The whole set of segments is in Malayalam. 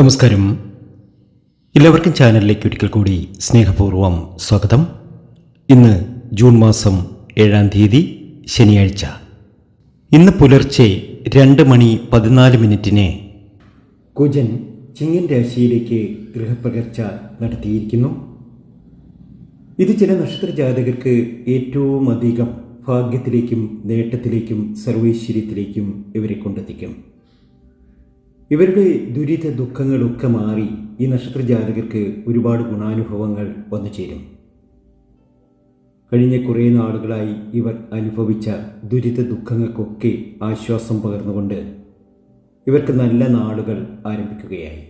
നമസ്കാരം. എല്ലാവർക്കും ചാനലിലേക്ക് ഒരിക്കൽ കൂടി സ്നേഹപൂർവം സ്വാഗതം. ഇന്ന് ജൂൺ മാസം ഏഴാം തീയതി ശനിയാഴ്ച. ഇന്ന് പുലർച്ചെ രണ്ട് മണി പതിനാല് മിനിറ്റിന് കുജൻ ചിങ്ങൻ രാശിയിലേക്ക് ഗൃഹപ്രകർച്ച നടത്തിയിരിക്കുന്നു. ഇത് ചില നക്ഷത്ര ജാതകർക്ക് ഏറ്റവും അധികം ഭാഗ്യത്തിലേക്കും നേട്ടത്തിലേക്കും സർവൈശ്വര്യത്തിലേക്കും ഇവരെ കൊണ്ടെത്തിക്കും. ഇവരുടെ ദുരിത ദുഃഖങ്ങളൊക്കെ മാറി ഈ നക്ഷത്ര ജാതകർക്ക് ഒരുപാട് ഗുണാനുഭവങ്ങൾ വന്നു ചേരും. കഴിഞ്ഞ കുറേ നാളുകളായി ഇവർ അനുഭവിച്ച ദുരിത ദുഃഖങ്ങൾക്കൊക്കെ ആശ്വാസം പകർന്നുകൊണ്ട് ഇവർക്ക് നല്ല നാളുകൾ ആരംഭിക്കുകയായി.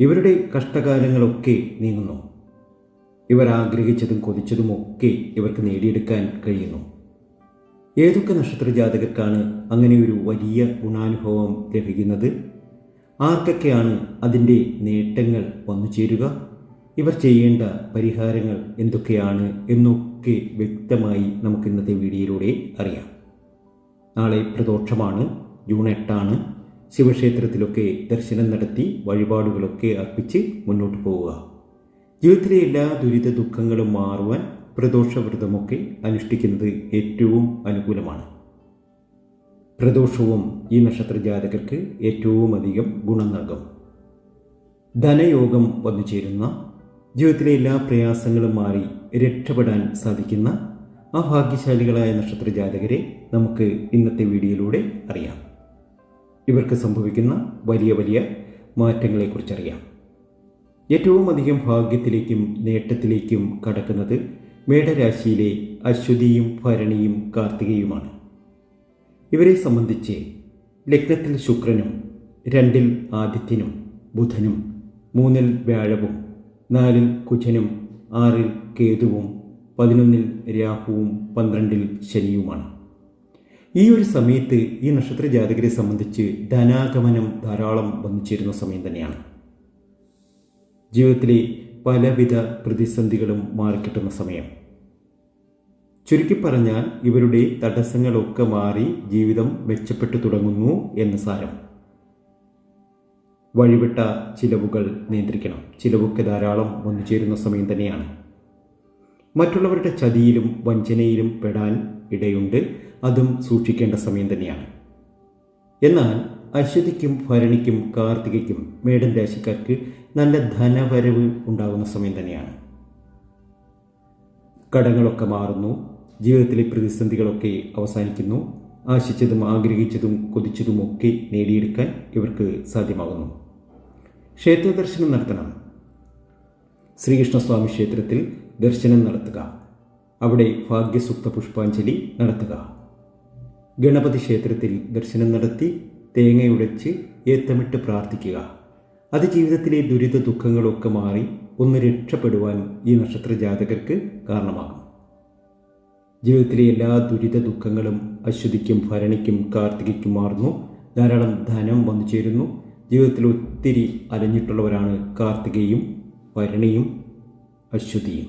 ഇവരുടെ കഷ്ടകാലങ്ങളൊക്കെ നീങ്ങുന്നു. ഇവർ ആഗ്രഹിച്ചതും കൊതിച്ചതുമൊക്കെ ഇവർക്ക് നേടിയെടുക്കാൻ കഴിയുന്നു. ഏതൊക്കെ നക്ഷത്ര ജാതകർക്കാണ് അങ്ങനെ ഒരു വലിയ ഗുണാനുഭവം ലഭിക്കുന്നത്? ആർക്കൊക്കെയാണ് അതിന്റെ നേട്ടങ്ങൾ വന്നു ചേരുക? ഇവർ ചെയ്യേണ്ട പരിഹാരങ്ങൾ എന്തൊക്കെയാണ് എന്നൊക്കെ വ്യക്തമായി നമുക്ക് ഇന്നത്തെ വീഡിയോയിലൂടെ അറിയാം. നാളെ പ്രദോഷമാണ് ജൂൺ എട്ടാണ്. ശിവക്ഷേത്രത്തിലൊക്കെ ദർശനം നടത്തി വഴിപാടുകളൊക്കെ അർപ്പിച്ച് മുന്നോട്ട് പോവുക. ജീവിതത്തിലെ എല്ലാ ദുരിത ദുഃഖങ്ങളും മാറുവാൻ പ്രദോഷവ്രതമൊക്കെ അനുഷ്ഠിക്കുന്നത് ഏറ്റവും അനുകൂലമാണ്. പ്രദോഷവും ഈ നക്ഷത്രജാതകർക്ക് ഏറ്റവും അധികം ഗുണം നൽകും. ധനയോഗം വന്നു ചേരുന്ന ജീവിതത്തിലെ എല്ലാ പ്രയാസങ്ങളും മാറി രക്ഷപ്പെടാൻ സാധിക്കുന്ന ആ ഭാഗ്യശാലികളായ നക്ഷത്ര ജാതകരെ നമുക്ക് ഇന്നത്തെ വീഡിയോയിലൂടെ അറിയാം. ഇവർക്ക് സംഭവിക്കുന്ന വലിയ വലിയ മാറ്റങ്ങളെക്കുറിച്ചറിയാം. ഏറ്റവും അധികം ഭാഗ്യത്തിലേക്കും നേട്ടത്തിലേക്കും കടക്കുന്നത് മേടരാശിയിലെ അശ്വതിയും ഭരണിയും കാർത്തികയുമാണ്. ഇവരെ സംബന്ധിച്ച് ലഗ്നത്തിൽ ശുക്രനും രണ്ടിൽ ആദിത്യനും ബുധനും മൂന്നിൽ വ്യാഴവും നാലിൽ കുജനും ആറിൽ കേതുവും പതിനൊന്നിൽ രാഹുവും പന്ത്രണ്ടിൽ ശനിയുമാണ്. ഈ ഒരു സമയത്ത് ഈ നക്ഷത്ര ജാതകരെ സംബന്ധിച്ച് ധനാഗമനം ധാരാളം വന്നു ചേരുന്ന സമയം തന്നെയാണ്. ജീവിതത്തിലെ പലവിധ പ്രതിസന്ധികളും മാറിക്കിട്ടുന്ന സമയം. ചുരുക്കി പറഞ്ഞാൽ ഇവരുടെ തടസ്സങ്ങളൊക്കെ മാറി ജീവിതം മെച്ചപ്പെട്ടു തുടങ്ങുന്നു എന്ന് സാരം. വഴിവിട്ട ചിലവുകൾ നിയന്ത്രിക്കണം. ചിലവൊക്കെ ധാരാളം വന്നു ചേരുന്ന സമയം തന്നെയാണ്. മറ്റുള്ളവരുടെ ചതിയിലും വഞ്ചനയിലും പെടാൻ ഇടയുണ്ട്. അതും സൂക്ഷിക്കേണ്ട സമയം തന്നെയാണ്. എന്നാൽ അശ്വതിക്കും ഭരണിക്കും കാർത്തികയ്ക്കും മേടൻ രാശിക്കാർക്ക് നല്ല ധനവരവ് ഉണ്ടാകുന്ന സമയം തന്നെയാണ്. കടങ്ങളൊക്കെ മാറുന്നു. ജീവിതത്തിലെ പ്രതിസന്ധികളൊക്കെ അവസാനിക്കുന്നു. ആശിച്ചതും ആഗ്രഹിച്ചതും കൊതിച്ചതുമൊക്കെ നേടിയെടുക്കാൻ ഇവർക്ക് സാധ്യമാകുന്നു. ക്ഷേത്ര ദർശനം നടത്തണം. ശ്രീകൃഷ്ണസ്വാമി ക്ഷേത്രത്തിൽ ദർശനം നടത്തുക. അവിടെ ഭാഗ്യസുക്ത പുഷ്പാഞ്ജലി നടത്തുക. ഗണപതി ക്ഷേത്രത്തിൽ ദർശനം നടത്തി തേങ്ങയുടച്ച് ഏത്തമിട്ട് പ്രാർത്ഥിക്കുക. അത് ജീവിതത്തിലെ ദുരിത ദുഃഖങ്ങളൊക്കെ മാറി ഒന്ന് രക്ഷപ്പെടുവാൻ ഈ നക്ഷത്ര ജാതകർക്ക് കാരണമാകും. ജീവിതത്തിലെ എല്ലാ ദുരിത ദുഃഖങ്ങളും അശ്വതിക്കും ഭരണിക്കും കാർത്തികയ്ക്കും മാറുന്നു. ധാരാളം ധനം വന്നു ചേരുന്നു. ജീവിതത്തിൽ ഒത്തിരി അലഞ്ഞിട്ടുള്ളവരാണ് കാർത്തികയും ഭരണിയും അശ്വതിയും.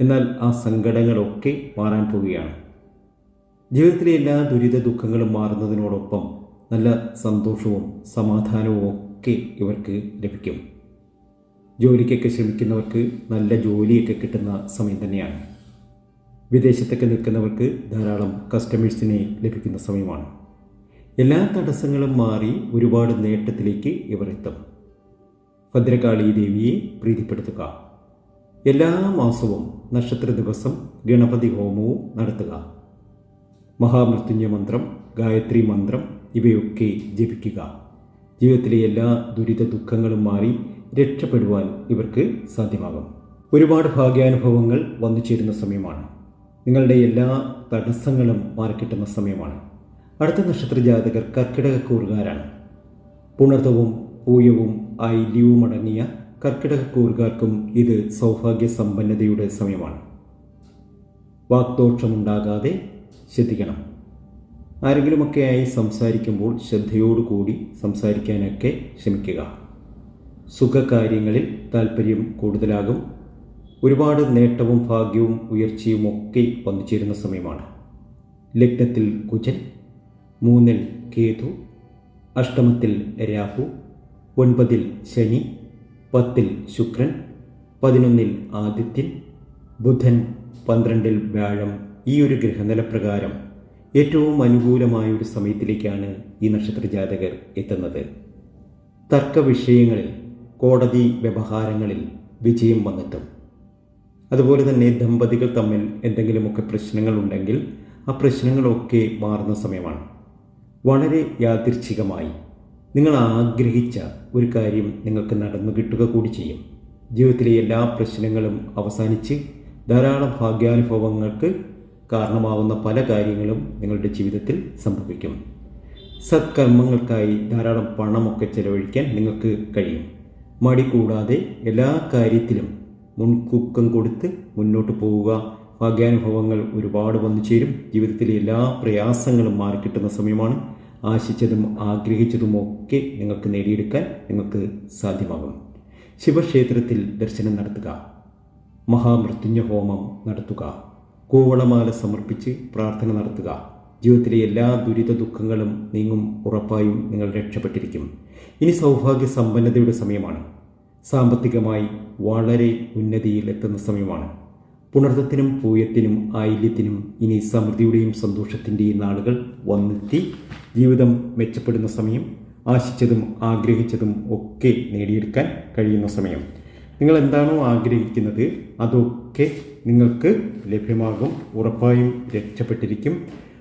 എന്നാൽ ആ സങ്കടങ്ങളൊക്കെ മാറാൻ പോവുകയാണ്. ജീവിതത്തിലെ എല്ലാ ദുരിത ദുഃഖങ്ങളും മാറുന്നതിനോടൊപ്പം നല്ല സന്തോഷവും സമാധാനവും ഒക്കെ ഇവർക്ക് ലഭിക്കും. ജോലിക്കൊക്കെ ശ്രമിക്കുന്നവർക്ക് നല്ല ജോലിയൊക്കെ കിട്ടുന്ന സമയം തന്നെയാണ്. വിദേശത്തൊക്കെ നിൽക്കുന്നവർക്ക് ധാരാളം കസ്റ്റമേഴ്സിനെ ലഭിക്കുന്ന സമയമാണ്. എല്ലാ തടസ്സങ്ങളും മാറി ഒരുപാട് നേട്ടത്തിലേക്ക് ഇവർ എത്തും. ഭദ്രകാളി ദേവിയെ പ്രീതിപ്പെടുത്തുക. എല്ലാ മാസവും നക്ഷത്ര ദിവസം ഗണപതി ഹോമവും നടത്തുക. മഹാമൃത്യുഞ്ജ മന്ത്രം ഗായത്രി മന്ത്രം ഇവയൊക്കെ ജപിക്കുക. ജീവിതത്തിലെ എല്ലാ ദുരിത ദുഃഖങ്ങളും മാറി രക്ഷപ്പെടുവാൻ ഇവർക്ക് സാധ്യമാകും. ഒരുപാട് ഭാഗ്യാനുഭവങ്ങൾ വന്നു ചേരുന്ന സമയമാണ്. നിങ്ങളുടെ എല്ലാ തടസ്സങ്ങളും മാറിക്കിട്ടുന്ന സമയമാണ്. അടുത്ത നക്ഷത്ര ജാതകർ കർക്കിടകക്കൂറുകാരാണ്. പുണർത്തവും പൂയവും ഐല്യവും അടങ്ങിയ കർക്കിടകക്കൂറുകാർക്കും ഇത് സൗഭാഗ്യ സമ്പന്നതയുടെ സമയമാണ്. വാക്തോഷമുണ്ടാകാതെ ശ്രദ്ധിക്കണം. ആരെങ്കിലുമൊക്കെയായി സംസാരിക്കുമ്പോൾ ശ്രദ്ധയോടുകൂടി സംസാരിക്കാനൊക്കെ ശ്രമിക്കുക. സുഖകാര്യങ്ങളിൽ താല്പര്യം കൂടുതലാകും. ഒരുപാട് നേട്ടവും ഭാഗ്യവും ഉയർച്ചയും ഒക്കെ വന്നിച്ചേരുന്ന ചേരുന്ന സമയമാണ്. ലഗ്നത്തിൽ കുജൻ മൂന്നിൽ കേതു അഷ്ടമത്തിൽ രാഹു ഒൻപതിൽ ശനി പത്തിൽ ശുക്രൻ പതിനൊന്നിൽ ആദിത്യൻ ബുധൻ പന്ത്രണ്ടിൽ വ്യാഴം ഈ ഒരു ഗ്രഹനില പ്രകാരം ഏറ്റവും അനുകൂലമായ ഒരു സമയത്തിലേക്കാണ് ഈ നക്ഷത്ര ജാതകർ എത്തുന്നത്. തർക്ക വിഷയങ്ങളിൽ കോടതി വ്യവഹാരങ്ങളിൽ വിജയം വന്നെത്തും. അതുപോലെ തന്നെ ദമ്പതികൾ തമ്മിൽ എന്തെങ്കിലുമൊക്കെ പ്രശ്നങ്ങളുണ്ടെങ്കിൽ ആ പ്രശ്നങ്ങളൊക്കെ മാറുന്ന സമയമാണ്. വളരെ യാദൃച്ഛികമായി നിങ്ങൾ ആഗ്രഹിച്ച ഒരു കാര്യം നിങ്ങൾക്ക് നടന്നു കിട്ടുക കൂടി ചെയ്യും. ജീവിതത്തിലെ എല്ലാ പ്രശ്നങ്ങളും അവസാനിച്ച് ധാരാളം ഭാഗ്യാനുഭവങ്ങൾക്ക് കാരണമാവുന്ന പല കാര്യങ്ങളും നിങ്ങളുടെ ജീവിതത്തിൽ സംഭവിക്കും. സത്കർമ്മങ്ങൾക്കായി ധാരാളം പണമൊക്കെ ചെലവഴിക്കാൻ നിങ്ങൾക്ക് കഴിയും. മടി കൂടാതെ എല്ലാ കാര്യത്തിലും മുൻകൂക്കം കൊടുത്ത് മുന്നോട്ട് പോവുക. ഭാഗ്യാനുഭവങ്ങൾ ഒരുപാട് വന്നു ചേരും. ജീവിതത്തിലെ എല്ലാ പ്രയാസങ്ങളും മാറിക്കിട്ടുന്ന സമയമാണ്. ആശിച്ചതും ആഗ്രഹിച്ചതുമൊക്കെ നിങ്ങൾക്ക് നേടിയെടുക്കാൻ നിങ്ങൾക്ക് സാധ്യമാകും. ശിവക്ഷേത്രത്തിൽ ദർശനം നടത്തുക. മഹാമൃത്യുഞ്ജ ഹോമം നടത്തുക. കൂവളമാല സമർപ്പിച്ച് പ്രാർത്ഥന നടത്തുക. ജീവിതത്തിലെ എല്ലാ ദുരിത ദുഃഖങ്ങളും നീങ്ങും ഉറപ്പായും നിങ്ങൾ രക്ഷപ്പെട്ടിരിക്കും. ഇനി സൗഭാഗ്യ സമ്പന്നതയുടെ സമയമാണ്. സാമ്പത്തികമായി വളരെ ഉന്നതിയിൽ എത്തുന്ന സമയമാണ്. പുണർത്തത്തിനും പൂയത്തിനും ആയില്യത്തിനും ഇനി സമൃദ്ധിയുടെയും സന്തോഷത്തിന്റെയും നാളുകൾ വന്നെത്തി. ജീവിതം മെച്ചപ്പെടുന്ന സമയം ആശിച്ചതും ആഗ്രഹിച്ചതും ഒക്കെ നേടിയെടുക്കാൻ കഴിയുന്ന സമയം. നിങ്ങൾ എന്താണോ ആഗ്രഹിക്കുന്നത് അതൊക്കെ നിങ്ങൾക്ക് ലഭ്യമാകും ഉറപ്പായും രക്ഷപ്പെട്ടിരിക്കും.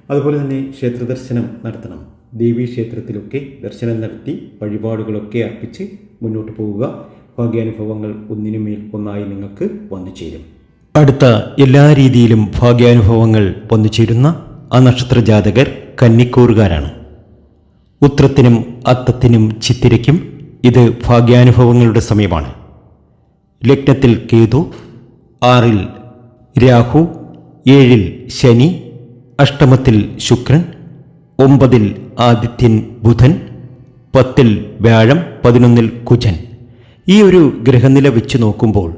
അതുപോലെ തന്നെ ക്ഷേത്ര ദർശനം നടത്തണം. ദേവീ ക്ഷേത്രത്തിലൊക്കെ ദർശനം നടത്തി വഴിപാടുകളൊക്കെ അർപ്പിച്ച് മുന്നോട്ട് പോവുക. ഭാഗ്യാനുഭവങ്ങൾ ഒന്നിനുമേൽ ഒന്നായി നിങ്ങൾക്ക് വന്നു ചേരും അടുത്ത എല്ലാ രീതിയിലും ഭാഗ്യാനുഭവങ്ങൾ വന്നു ചേരുന്ന ആ നക്ഷത്ര ജാതകർ കന്നിക്കൂറുകാരാണ്. ഉത്രത്തിനും അത്തത്തിനും ചിത്തിരയ്ക്കും ഇത് ഭാഗ്യാനുഭവങ്ങളുടെ സമയമാണ്. ലഗ്നത്തിൽ കേതു ആറിൽ രാഹു ഏഴിൽ ശനി അഷ്ടമത്തിൽ ശുക്രൻ ഒമ്പതിൽ ആദിത്യൻ ബുധൻ പത്തിൽ വ്യാഴം പതിനൊന്നിൽ കുജൻ. ഈ ഒരു ഗ്രഹനില വെച്ച് നോക്കുമ്പോൾ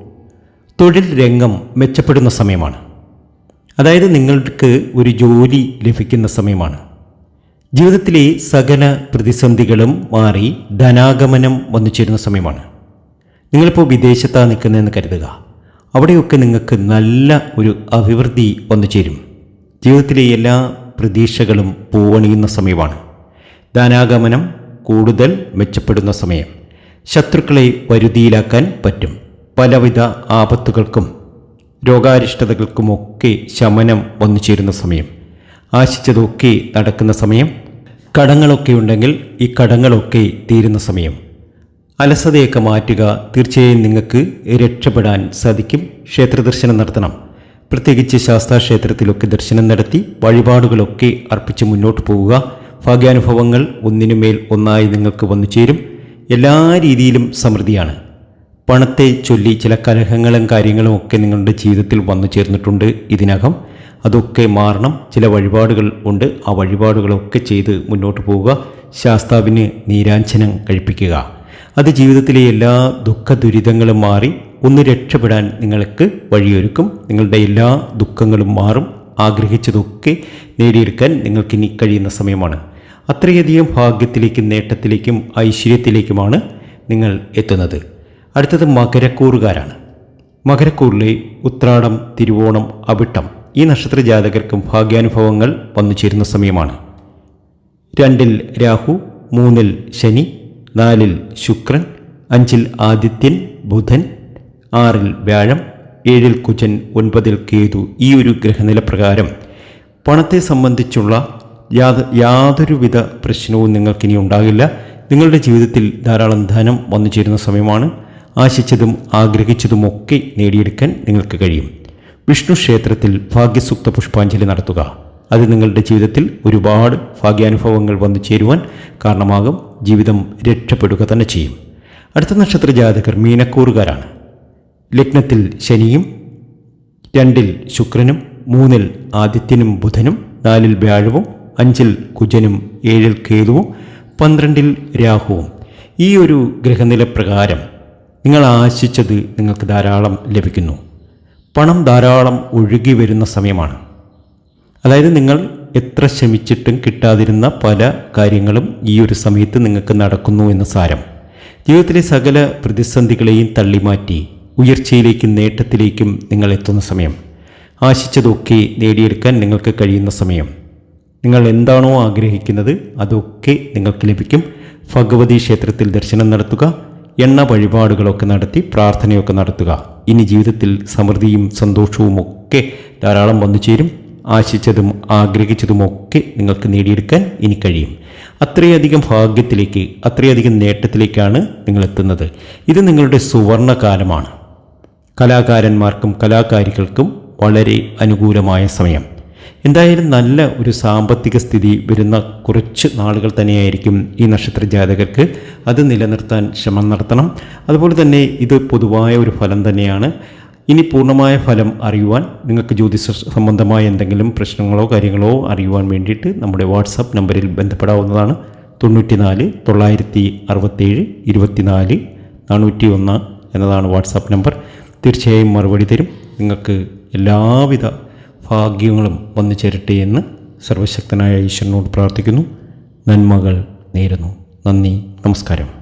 തൊഴിൽ രംഗം മെച്ചപ്പെടുന്ന സമയമാണ്. അതായത് നിങ്ങൾക്ക് ഒരു ജോലി ലഭിക്കുന്ന സമയമാണ്. ജീവിതത്തിലെ സകല പ്രതിസന്ധികളും മാറി ധനാഗമനം വന്നു ചേരുന്ന സമയമാണ്. നിങ്ങളിപ്പോൾ വിദേശത്താണ് നിൽക്കുന്നതെന്ന് കരുതുക. അവിടെയൊക്കെ നിങ്ങൾക്ക് നല്ല ഒരു അഭിവൃദ്ധി വന്നു ചേരും. ജീവിതത്തിലെ എല്ലാ പ്രതീക്ഷകളും പൂവണിയുന്ന സമയമാണ്. ധനാഗമനം കൂടുതൽ മെച്ചപ്പെടുന്ന സമയം. ശത്രുക്കളെ വരുതിയിലാക്കാൻ പറ്റും. പലവിധ ആപത്തുകൾക്കും രോഗാരിഷ്ടതകൾക്കുമൊക്കെ ശമനം വന്നു ചേരുന്ന സമയം. ആശിച്ചതൊക്കെ നടക്കുന്ന സമയം. കടങ്ങളൊക്കെ ഉണ്ടെങ്കിൽ ഈ കടങ്ങളൊക്കെ തീരുന്ന സമയം. അലസതയൊക്കെ മാറ്റുക തീർച്ചയായും നിങ്ങൾക്ക് രക്ഷപ്പെടാൻ സാധിക്കും. ക്ഷേത്രദർശനം നടത്തണം. പ്രത്യേകിച്ച് ശാസ്താ ക്ഷേത്രത്തിലൊക്കെ ദർശനം നടത്തി വഴിപാടുകളൊക്കെ അർപ്പിച്ച് മുന്നോട്ട് പോവുക. ഭാഗ്യാനുഭവങ്ങൾ ഒന്നിനുമേൽ ഒന്നായി നിങ്ങൾക്ക് വന്നു ചേരും. എല്ലാ രീതിയിലും സമൃദ്ധിയാണ്. പണത്തെ ചൊല്ലി ചില കലഹങ്ങളും കാര്യങ്ങളും ഒക്കെ നിങ്ങളുടെ ജീവിതത്തിൽ വന്നു ചേർന്നിട്ടുണ്ട് ഇതിനകം. അതൊക്കെ മാറണം. ചില വഴിപാടുകൾ ഉണ്ട്. ആ വഴിപാടുകളൊക്കെ ചെയ്ത് മുന്നോട്ട് പോവുക. ശാസ്താവിന് നീരാഞ്ജനം കഴിപ്പിക്കുക. അത് ജീവിതത്തിലെ എല്ലാ ദുഃഖ ദുരിതങ്ങളും മാറി ഒന്ന് രക്ഷപ്പെടാൻ നിങ്ങൾക്ക് വഴിയൊരുക്കും. നിങ്ങളുടെ എല്ലാ ദുഃഖങ്ങളും മാറും. ആഗ്രഹിച്ചതൊക്കെ നേടിയെടുക്കാൻ നിങ്ങൾക്കിനി കഴിയുന്ന സമയമാണ്. അത്രയധികം ഭാഗ്യത്തിലേക്കും നേട്ടത്തിലേക്കും ഐശ്വര്യത്തിലേക്കുമാണ് നിങ്ങൾ എത്തുന്നത്. അടുത്തത് മകരക്കൂറുകാരാണ്. മകരക്കൂറിലെ ഉത്രാടം തിരുവോണം അവിട്ടം ഈ നക്ഷത്ര ജാതകർക്കും ഭാഗ്യാനുഭവങ്ങൾ വന്നു ചേരുന്ന സമയമാണ്. രണ്ടിൽ രാഹു മൂന്നിൽ ശനി നാലിൽ ശുക്രൻ അഞ്ചിൽ ആദിത്യൻ ബുധൻ ആറിൽ വ്യാഴം ഏഴിൽ കുജൻ ഒൻപതിൽ കേതു ഈ ഒരു ഗ്രഹനില പ്രകാരം പണത്തെ സംബന്ധിച്ചുള്ള യാത യാതൊരുവിധ പ്രശ്നവും നിങ്ങൾക്കിനി ഉണ്ടാകില്ല. നിങ്ങളുടെ ജീവിതത്തിൽ ധാരാളം ധനം വന്നു ചേരുന്ന സമയമാണ്. ആശിച്ചതും ആഗ്രഹിച്ചതുമൊക്കെ നേടിയെടുക്കാൻ നിങ്ങൾക്ക് കഴിയും. വിഷ്ണു ക്ഷേത്രത്തിൽ ഭാഗ്യസുക്ത പുഷ്പാഞ്ജലി നടത്തുക. അത് നിങ്ങളുടെ ജീവിതത്തിൽ ഒരുപാട് ഭാഗ്യാനുഭവങ്ങൾ വന്നു ചേരുവാൻ കാരണമാകും. ജീവിതം രക്ഷപ്പെടുക തന്നെ ചെയ്യും. അടുത്ത നക്ഷത്ര ജാതകർ മീനക്കൂറുകാരാണ്. ലഗ്നത്തിൽ ശനിയും രണ്ടിൽ ശുക്രനും മൂന്നിൽ ആദിത്യനും ബുധനും നാലിൽ വ്യാഴവും അഞ്ചിൽ കുജനും ഏഴിൽ കേതുവും പന്ത്രണ്ടിൽ രാഹുവും. ഈ ഒരു ഗ്രഹനില പ്രകാരം നിങ്ങൾ ആശിച്ചത് നിങ്ങൾക്ക് ധാരാളം ലഭിക്കുന്നു. പണം ധാരാളം ഒഴുകി വരുന്ന സമയമാണ്. അതായത് നിങ്ങൾ എത്ര ശ്രമിച്ചിട്ടും കിട്ടാതിരുന്ന പല കാര്യങ്ങളും ഈ ഒരു സമയത്ത് നിങ്ങൾക്ക് നടക്കുന്നു എന്ന സാരം. ജീവിതത്തിലെ സകല പ്രതിസന്ധികളെയും തള്ളിമാറ്റി ഉയർച്ചയിലേക്കും നേട്ടത്തിലേക്കും നിങ്ങൾ എത്തുന്ന സമയം. ആശിച്ചതൊക്കെ നേടിയെടുക്കാൻ നിങ്ങൾക്ക് കഴിയുന്ന സമയം. നിങ്ങൾ എന്താണോ ആഗ്രഹിക്കുന്നത് അതൊക്കെ നിങ്ങൾക്ക് ലഭിക്കും. ഭഗവതി ക്ഷേത്രത്തിൽ ദർശനം നടത്തുക എണ്ണ വഴിപാടുകളൊക്കെ നടത്തി പ്രാർത്ഥനയൊക്കെ നടത്തുക. ഇനി ജീവിതത്തിൽ സമൃദ്ധിയും സന്തോഷവും ഒക്കെ ധാരാളം വന്നു ചേരും. ആശിച്ചതും ആഗ്രഹിച്ചതുമൊക്കെ നിങ്ങൾക്ക് നേടിയെടുക്കാൻ ഇനി കഴിയും. അത്രയധികം ഭാഗ്യത്തിലേക്ക് അത്രയധികം നേട്ടത്തിലേക്കാണ് നിങ്ങൾ എത്തുന്നത്. ഇത് നിങ്ങളുടെ സുവർണകാലമാണ്. കലാകാരന്മാർക്കും കലാകാരികൾക്കും വളരെ അനുകൂലമായ സമയം. എന്തായാലും നല്ല ഒരു സാമ്പത്തിക സ്ഥിതി വരുന്ന കുറച്ച് നാളുകൾ തന്നെയായിരിക്കും ഈ നക്ഷത്ര ജാതകർക്ക് അത് നിലനിർത്താൻ ശ്രമം നടത്തണം. അതുപോലെ തന്നെ ഇത് പൊതുവായ ഒരു ഫലം തന്നെയാണ്. ഇനി പൂർണമായ ഫലം അറിയുവാൻ നിങ്ങൾക്ക് ജ്യോതിഷ സംബന്ധമായ എന്തെങ്കിലും പ്രശ്നങ്ങളോ കാര്യങ്ങളോ അറിയുവാൻ വേണ്ടിയിട്ട് നമ്മുടെ വാട്സാപ്പ് നമ്പറിൽ ബന്ധപ്പെടാവുന്നതാണ്. തൊണ്ണൂറ്റിനാല് തൊള്ളായിരത്തി അറുപത്തേഴ് ഇരുപത്തിനാല് നാനൂറ്റി ഒന്ന് എന്നതാണ് വാട്സാപ്പ് നമ്പർ. തീർച്ചയായും മറുപടി തരും. നിങ്ങൾക്ക് എല്ലാവിധ ഭാഗ്യങ്ങളും വന്നു ചേരട്ടെ എന്ന് സർവശക്തനായ ഈശ്വരനോട് പ്രാർത്ഥിക്കുന്നു. നന്മകൾ നേരുന്നു. നന്ദി. നമസ്കാരം.